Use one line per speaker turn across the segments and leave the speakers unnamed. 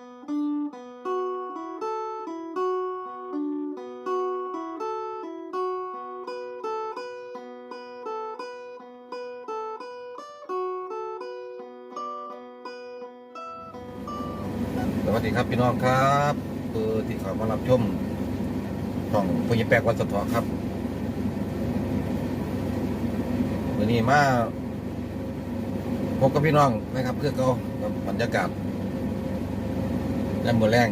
สวัสดีครับพี่น้องครับคือที่เขามารับชมช่องพญแปกวันสะทอครับวันนี้มาพบกับพี่น้องนะครับเพื่อเขากับบรรยากาศ แล่มือแรง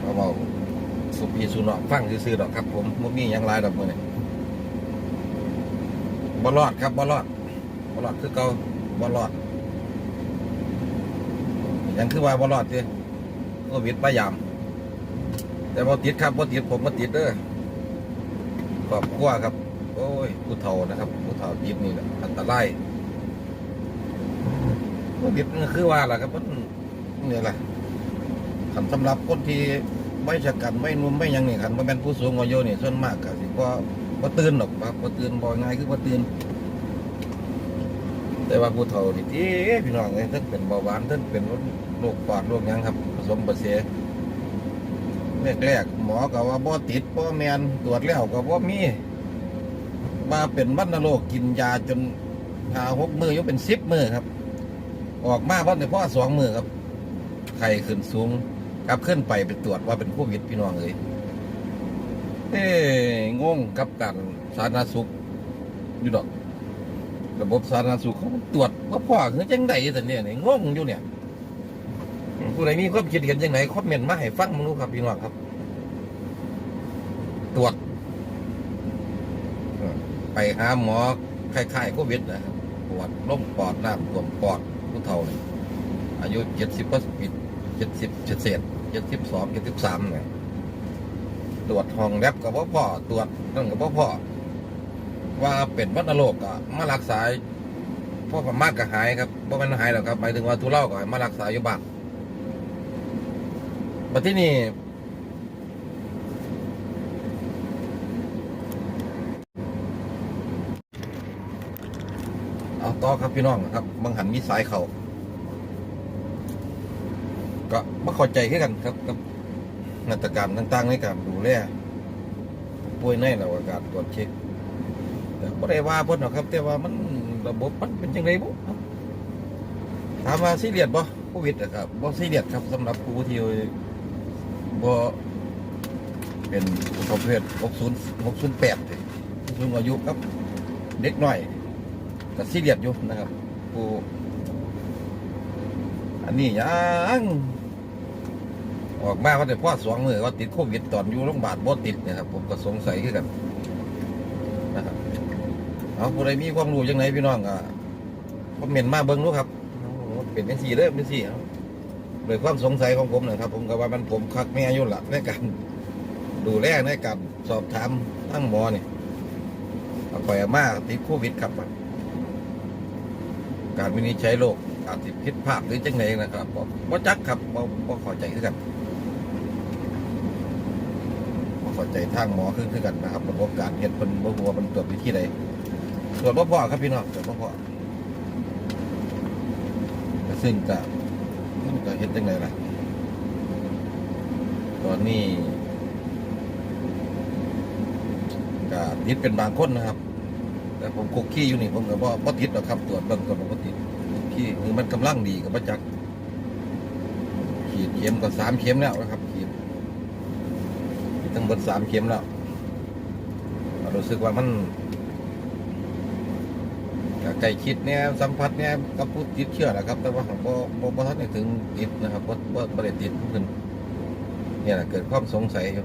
เราเบาสุพีสุนอกฟังซื่อๆดอกครับ ผมมุมีหยังลายดอกมือนี่บอลอดครับบอลอดบอลอดคือเกาบอลอดยังคือว่าบอลอดสิโควิดพยายาม แต่พอติดครับพอติดผมมาติดเด้อครอบครัวครับ โอ้ยผู้เฒ่านะครับผู้เฒ่าติดนี่แหละอันตราย วิดมันคือว่าล่ะครับมันนี่แหละคันสำหรับคนที่ไม่ชะกันไม่นุ่มไม่ยังนี่คันบ่แม่นผู้สูงอายุนี่ส่วนมากก็สิบ่บ่ตื่นหรอกครับบ่ตื่นบ่ง่ายคือบ่ตื่นแต่ว่าผู้เฒ่านี่ที่พี่น้องเอ้ยทั้งเป็นเบาหวานทั้งเป็นโรคปอดโรคหยังครับ ผสมผสานแรกๆหมอก็ว่าบ่ติดบ่แมนตรวจแล้วก็บ่มีมาเป็นวัณโรคกินยาจนหาหกมืออยู่เป็นสิบมือครับ ออกมาเพราะในพ่อสองมือครับไข้ขึ้นสูงกลับขึ้นไปไปตรวจว่าเป็นโควิดพี่น้องเอ้ยเอ้งงกับการสาธารณสุขอยู่ดอก ระบบสาธารณสุขเขาตรวจว่าพ่อคือจังไดแต่เนี่ยงงอยู่เนี่ยผู้ใดมีความคิดเห็นจังไหนคอมเมนต์มาให้ฟังมึงดูครับพี่น้องครับ ตรวจ ไปหาหมอคล้ายๆโควิดนะครับปวดล้มปอดน้ำท่วมปอด ผู้เฒ่านี่อายุเจ็ดสิบก็ปิดเจ็ดสิบเจ็ดเศษเจ็ดสิบสองเจ็ดสิบสามเนี่ยตรวจห้องแลบกับว่าพ่อตรวจนั่นกับว่าพ่อว่าเป็นวัณโรคก็มารักษาพ่อประมากก็หายครับเพราะมันหายแล้วครับหมายถึงว่าทุเลาก็มารักษาอยู่บ้านมาที่นี่เอา ต่อครับพี่น้องครับบางหันมีสายเขาก็มาข้าใจขึ้กันครับกับมาตรการต่างๆในการดูแลป่วยในระหว่างการตรวจเช็คแต่บ่ได้ว่าพิ่นหรอกครับ แต่ว่ามันระบบมันเป็นจังไดบ่คถามว่าซีเรียสบ่โควิดอะครับบ่ซีเรียสครับสำหรับผู้ที่บ่เป็นประเภท60 608นี่ผู้สูงอายุครับ เด็กหน้อย ก็ซีเรียสอยู่นะครับผู้อันนี้ยังออกมาว่าแต่พ่อสองมือว่าติดโควิดตอนอยู่โรงพยาบาลบ่ติดนะครับ ผมก็สงสัยคือกันนะครับเอาผู้ใดมีความรู้ยังไงพี่น้องอะคอมเมนต์มาเบิ้งรู้ครับเป็นเป็นสี่เด้อเป็นสี่เอาโดยความสงสัยของผมนะครับ ผมก็ว่ามันผมคักแม่อายู่ละในการดูแลในการสอบถามทั้งหมอนี่เอาไปเอามาติดโควิดครับ การวินิจฉัยโรคอาจจะผิดพลาดหรือจังไงนะครับบ่บ่จักครับบ่บ่เข้าใจคือกันบ่เข้าใจทางหมอคือคือกันนะครับระบบการเฮ็ดเป็นบ่รู้ว่ามันตรวจวิธีใดตรวจบ่พอครับพี่น้องตรวจบ่พอซึ่งก็มันก็เห็นจังไดล่ะตอนนี้ก็ติดเป็นบางคนนะครับ แต่ผมคุกขี้อยู่นี่ผมก็บ่บ่ติดหรอกครับตรวจเบิ่งก่อนบ่ติดคุกขี้คือมันกำลังดีก็บ่จักษ์ขีดเข็มก็สามเข็มแล้วนะครับ ขีดทั้งหมดสามเข็มแล้วรู้สึกว่ามันก็ใกล้ชิดเนี่ยสัมผัสเนี่ยกับผู้ติดเชื้อนะครับ แต่ว่าผมบ่บ่ทันได้ถึงติดนะครับบ่บ่บ่ได้ติดขึ้นเนี่ยแหละเกิดความสงสัยอยู่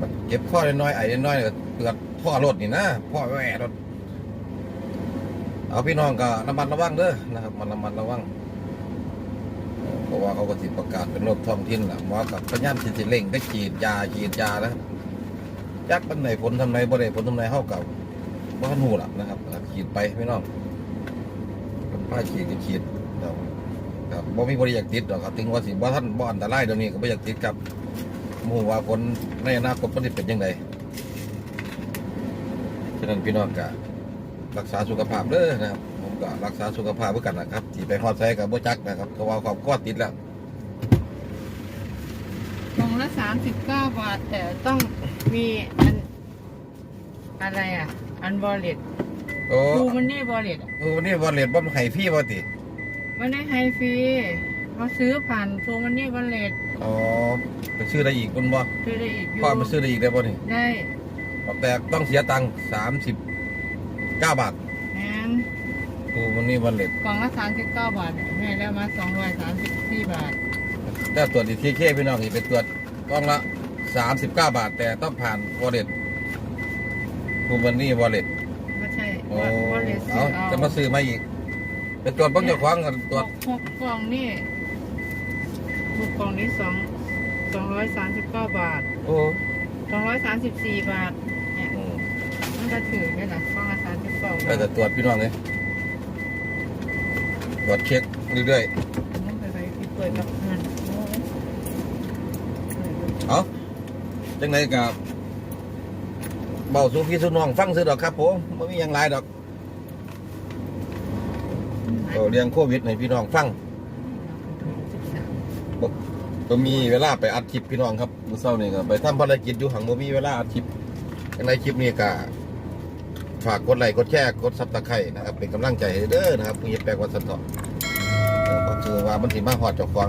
บัดเจ็บข้อน้อยๆไอ้น้อยๆ ก็เปิดพ่อรถนี่นะพ่อแหวรถเอาพี่น้องก็ระมัดระวังเด้อนะครับมันระมัดระวังเพราะว่าเขาก็สิประกาศเป็นโรคท้องถิ่นล่ะหมอกับพยายามสิสิเร่งได้ฉีดยาฉีดยาแล้วจักมันไหนผลทำไหนบ่ได้ผลทำไหนเฮากับบ้านหูล่ะนะครับขีดไปพี่น้องผ้าขีดก็ขีดเราครับบ่มีบริอยากติดหรอกครับถึงว่าสิบ่ท่านบ่อันตรายเดี๋ยวนี้ก็บ่อยากติดครับหมู่ว่าผลในอนาคตมันสิเป็นยังไง ฉะนั้นพี่น้องก็รักษาสุขภาพเด้อนะครับ ผมก็รักษาสุขภาพเพื่อกันนะครับที่ไปฮอดไซกับบ่จักนะครับเพราะว่าความก็ติดแล้ว
กล่องละสามสิบเก้าบาท แต่ต้องมีอันอะไรอะ อันบอลเลต
โอ้
ดูมันนี่บอลเลต
โอ้วันนี้วันเลดบ่ให้พี่บ่ติ
ไม่ได้ไฮฟรีเขาซื้อผ่านโทรมันนี่บอลเลต
อ๋อไปซื้อได้อีกคุณบ่
ซื้อได้อีกอยู่
พ่อไปซื้อได้อีกได้บ่นี่
ได้
แต่ต้องเสียตังค์สามสิบเก้าบาท
แอน
โอ้วันนี้วันเลด
กล่องละสามสิบเก้าบาทแม่แล้วมาสองร้อยสามสิบสี่บาท
ถ้าตรวจดีทีเคพี่น้องนี่ไปตรวจกล้องละสามสิบเก้าบาท แต่ต้องผ่านวอลเล็ตคูวันนี้วอลเล็ต
ไม่ใช่
โอ้
บอลเลต
เอา
ซื้อเอา
จะมาซื้อมาอีกไปตรวจเบ้างเจ้าของกันตรวจ
หกกล่องนี่หกกล่องนี้สองสองร้อยสามสิบเก้าบาท
โอ้
สองร้อยสามสิบสี่บาทเนี่ย
อืม
มันจะถือไหมล่ะกล่องละสามสิบเก้า
ไป
บาท
แต่ตรวจพี่น้องเลยตรวจเช็คเรื่อย
มันไปไปที่เปิดกับมันโอ้ย
ๆเอาจังไหนกับเบาสู่พี่สู่น้องฟังซื้อดอกครับผมไม่มีหยังหลายดอกก็เรียงโควิดให้พี่น้องฟัง
สิบสาม
ก็มีเวลาไปอัดคลิปพี่น้องครับมื้อเช้านี่ก็ไปทำภารกิจอยู่หังบ่มีเวลาอัดคลิปในคลิปนี้ก็ ฝากกดไลค์กดแชร์กดซับตะไคร่นะครับเป็นกำลังใจให้เด้อนะครับผู้ใหญ่แปลกวัดสันเถาะเออก็คือว่ามันสิมาหอดเจ้าของ